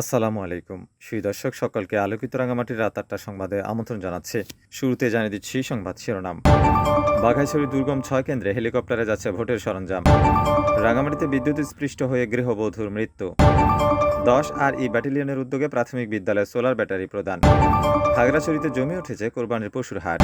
আসসালামু আলাইকুম। সুই দর্শক, সকলকে আলোকিত রাঙামাটির রাত আটটা সংবাদে আমন্ত্রণ জানাচ্ছি। শুরুতে জানিয়ে দিচ্ছি সংবাদ শিরোনাম। বাঘাইছড়ি দুর্গম ছয় কেন্দ্রে হেলিকপ্টারে যাচ্ছে ভোটের সরঞ্জাম। রাঙামাটিতে বিদ্যুৎ স্পৃষ্ট হয়ে গৃহবধূর মৃত্যু। দশ আর ই ব্যাটালিয়নের উদ্যোগে প্রাথমিক বিদ্যালয়ে সোলার ব্যাটারি প্রদান। খাগড়াছড়িতে জমে উঠেছে কোরবানির পশুর হাট।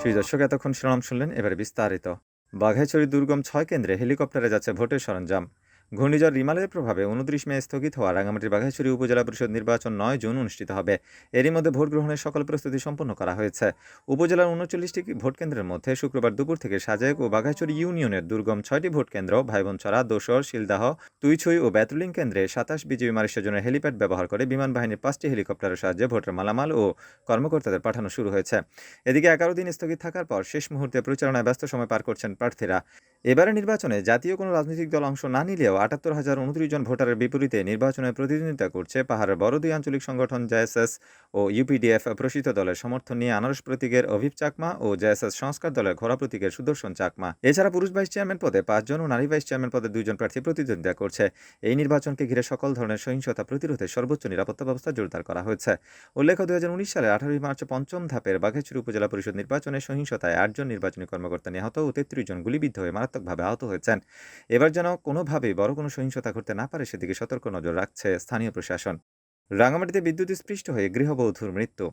সুই দর্শক, এতক্ষণ শিরোনাম শুনলেন, এবারে বিস্তারিত। বাঘাইছড়ি দুর্গম ছয় কেন্দ্রে হেলিকপ্টারে যাচ্ছে ভোটের সরঞ্জাম। ঘূর্ণিঝড় রিমালের প্রভাবে উনত্রিশ মে স্থগিত হওয়া রাঙামাটির বাঘাইছড়ি উপজেলা পরিষদ নির্বাচন নয় জুন অনুষ্ঠিত হবে। এরই মধ্যে ভোট গ্রহণের সকল প্রস্তুতি সম্পন্ন করা হয়েছে। উপজেলার উনচল্লিশটি ভোট কেন্দ্রের মধ্যে শুক্রবার দুপুর থেকে সাজেক ও বাঘাইছড়ি ইউনিয়নের দুর্গম ছয়টি ভোট কেন্দ্র ভাইবনছড়া, দোসর, শিলদাহ, তুইছই ও ব্যাতুলিং কেন্দ্রে সাতাশ বিজেপি মারিশের জন্য হেলিপ্যাড ব্যবহার করে বিমান বাহিনীর পাঁচটি হেলিকপ্টারের সাহায্যে ভোটের মালামাল ও কর্মকর্তাদের পাঠানো শুরু হয়েছে। এদিকে এগারো দিন স্থগিত থাকার পর শেষ মুহূর্তে প্রচারণায় ব্যস্ত সময় পার করছেন প্রার্থীরা। এবারে নির্বাচনে জাতীয় কোনো রাজনৈতিক দল অংশ না নিলেও আটাত্তর হাজার উনত্রিশ জন ভোটারের বিপরীতে নির্বাচনে প্রতিদ্বন্দ্বিতা করছে পাহাড়ের বড় দুই আঞ্চলিক সংগঠন জেএসএস ও ইউপিডিএফ প্রসিত দলের সমর্থন নিয়ে আনারস প্রতীকের অভিপ চাকমা ও জেএসএস সংস্কার দলের ঘোড়া প্রতীকের সুদর্শন চাকমা। এছাড়া পুরুষ ভাইস চেয়ারম্যান পদে পাঁচজন ও নারী ভাইস চেয়ারম্যান পদে দুইজন প্রার্থী প্রতিদ্বন্দ্বিতা করছে। এই নির্বাচনকে ঘিরে সকল ধরনের সহিংসতা প্রতিরোধে সর্বোচ্চ নিরাপত্তা ব্যবস্থা জোরদার করা হয়েছে। উল্লেখ্য, দুই হাজার উনিশ সালে আঠারোই মার্চ পঞ্চম ধাপের বাঘেছড়ি উপজেলা পরিষদ নির্বাচনে সহিংসতায় আটজন নির্বাচনী কর্মকর্তা নিহত ও তেত্রিশ জন গুলিবিদ্ধ হয়ে মারাত্মকভাবে আহত হয়েছেন। এবার যেন কোনোভাবেই বড় কোনো সহিংসতা ঘটতে না পারে সেদিকে সতর্ক নজর রাখছে স্থানীয় প্রশাসন। রাঙামাটিতে বিদ্যুৎ স্পৃষ্ট হয়ে গৃহবধূর মৃত্যু।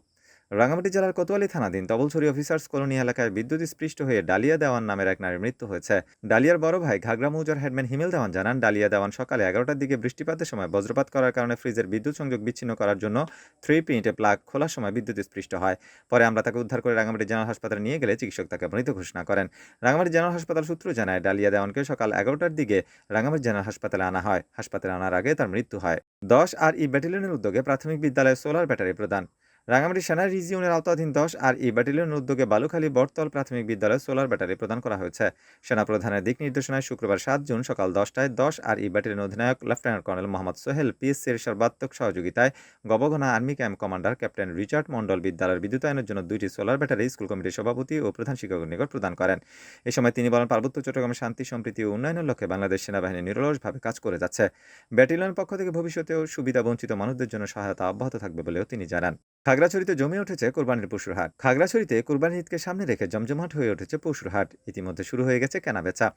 রাঙামাটি জেলার কোতোয়ালি থানাধীন তবলছড়ি অফিসার্স কলোনি এলাকায় বিদ্যুৎ স্পৃষ্ট হয়ে ডালিয়া দেওয়ান নামের এক নারীর মৃত্যু হয়েছে। ডালিয়ার বড় ভাই ঘাগরা মৌজার হেডম্যান হিমেল দেওয়ান জানান, ডালিয়া দেওয়ান সকালে এগারোটার দিকে বৃষ্টিপাতের সময় বজ্রপাত করার কারণে ফ্রিজের বিদ্যুৎ সংযোগ বিচ্ছিন্ন করার জন্য থ্রি পিন্টে প্লাগ খোলার সময় বিদ্যুৎ স্পৃষ্ট হয়। পরে আমরা তাকে উদ্ধার করে রাঙামাটি জেনারেল হাসপাতালে নিয়ে গেলে চিকিৎসক তাকে মৃত ঘোষণা করেন। রাঙামাটি জেনারেল হাসপাতাল সূত্র জানায়, ডালিয়া দেওয়ানকে সকাল এগারোটার দিকে রাঙামাটি জেনারেল হাসপাতালে আনা হয়। হাসপাতালে আনার আগে তার মৃত্যু হয়। দশ আর ই ব্যাটালিয়নের উদ্যোগে প্রাথমিক বিদ্যালয়ে সোলার ব্যাটারি প্রদান। রাঙামাটি সেনা রিজিয়নের আওতাধীন দশ আর ই ব্যাটালিয়নের উদ্যোগে বালুখালী বটতল প্রাথমিক বিদ্যালয়ে সোলার ব্যাটারি প্রদান করা হয়েছে। সেনা প্রধানের দিক নির্দেশনায় শুক্রবার সাত জুন সকাল দশটায় দশ আর ই ব্যাটালিয়ন অধিনায়ক লেফটেন্যান্ট কর্নেল মোহাম্মদ সোহেল পিএসসির সর্বাত্মক সহযোগিতায় গবঘনা army camp commander captain Richard Mondal বিদ্যালয়ের বিদ্যুতায়নের জন্য দুইটি সোলার ব্যাটারি স্কুল কমিটির সভাপতি ও প্রধান শিক্ষকের নিকট প্রদান করেন। এ সময় তিনি বলেন, পার্বত্য চট্টগ্রামের শান্তি, সম্প্রীতি ও উন্নয়নের লক্ষ্যে বাংলাদেশ সেনাবাহিনী নিরলসভাবে কাজ করে যাচ্ছে। ব্যাটালিয়ন পক্ষ থেকে ভবিষ্যতেও সুবিধা বঞ্চিত মানুষদের জন্য সহায়তা অব্যাহত থাকবে বলেও তিনি জানান। খাগড়াছড়িতে জমে উঠেছে কোরবানির পশুর হাট। খাগড়াছড়িতে কোরবানি ঈদকে সামনে রেখে জমজমাট হয়ে উঠেছে পশুর হাট। ইতিমধ্যে শুরু হয়ে গেছে কেনাবেচা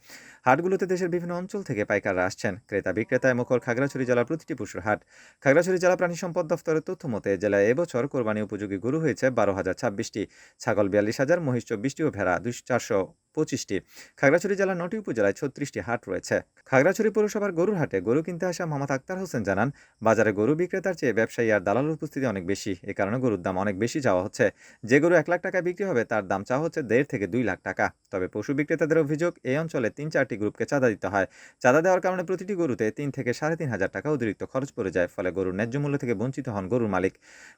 হাটগুলোতে দেশের বিভিন্ন অঞ্চল থেকে পাইকাররা আসছেন। ক্রেতা বিক্রেতায় মুখর খাগড়াছড়ি জেলার প্রতিটি পশুর হাট। খাগড়াছড়ি জেলা প্রাণী সম্পদ দফতরের তথ্য মতে, জেলায় এবছর কোরবানি উপযোগী গরু হয়েছে বারো হাজার ছাব্বিশটি। ছাগল বিয়াল্লিশ হাজার, মহিষ চব্বিশটি ও ভেড়া দুই, চারশো পঁচিশটি। খাগড়াছড়ি জেলার নটি উপজেলায় ছত্রিশটি হাট রয়েছে। খাগড়াছড়ি পৌরসভার গরুর হাটে গরু কিনতে আসা মোহাম্মদ আক্তার হোসেন জানান, বাজারে গরু বিক্রেতার চেয়ে ব্যবসায়ী আর দালালের উপস্থিতি অনেক বেশি। এ কারণে গরুর দাম অনেক বেশি চাওয়া হচ্ছে। যে গরু এক লাখ টাকা বিক্রি হবে, তার দাম চাওয়া হচ্ছে দেড় থেকে দুই লাখ টাকা। তবে পশু বিক্রেতাদের অভিযোগ, এই অঞ্চলে তিন চারটি গ্রুপকে চাঁদা দিতে হয়। চাঁদা দেওয়ার কারণে প্রতিটি গরুতে তিন থেকে সাড়ে তিন হাজার টাকা অতিরিক্ত খরচ পড়ে যায়, ফলে গরুর ন্যায্য মূল্য থেকে বঞ্চিত হন গরুর মালিক।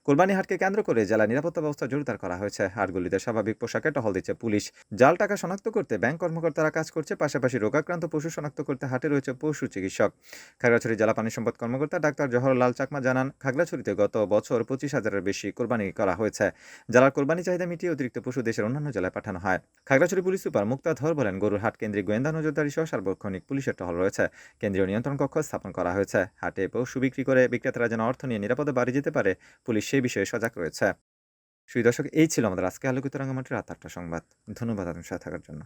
কোরবানি হাটকে কেন্দ্র করে জেলা নিরাপত্তা ব্যবস্থা জোরদার করা হয়েছে। হাটগুলিতে স্বাভাবিক পোশাকে টহল দিচ্ছে পুলিশ। জাল, টাকা, শনাক্ত করতে ব্যাংক কর্মকর্তারা কাজ করছে, পাশাপাশি রোগাক্রান্ত পশু শনাক্ত করতে হাটে রয়েছে পশু চিকিৎসক। খাগড়াছড়ি জেলা পানি সম্পদ কর্মকর্তা ডাক্তার জহরলাল চাকমা জানান, খাগড়াছড়িতে গত বছর পঁচিশ হাজারের বেশি কোরবানি করা হয়েছে। জেলার কোরবানি চাহিদা মিটিয়ে অতিরিক্ত পশু দেশের অন্যান্য জেলায় পাঠানো হয়। খাগড়াছড়ি পুলিশ সুপার মুক্তা ধর বলেন, গরুর হাট কেন্দ্রিক গোয়েন্দা নজরদারি সহ সার্বক্ষণিক পুলিশের টহল রয়েছে। কেন্দ্রীয় নিয়ন্ত্রণ কক্ষ স্থাপন করা হয়েছে। হাটে পশু বিক্রি করে বিক্রেতারা যেন অর্থ নিয়ে নিরাপদে বাড়ি যেতে পারে, পুলিশ সেই বিষয়ে সজাগ রয়েছে। সুই দর্শক, এই ছিল আমাদের আজকে আলোকিত রাঙামাটির রাত আটটা সংবাদ। ধন্যবাদ আপনার সাথে থাকার জন্য।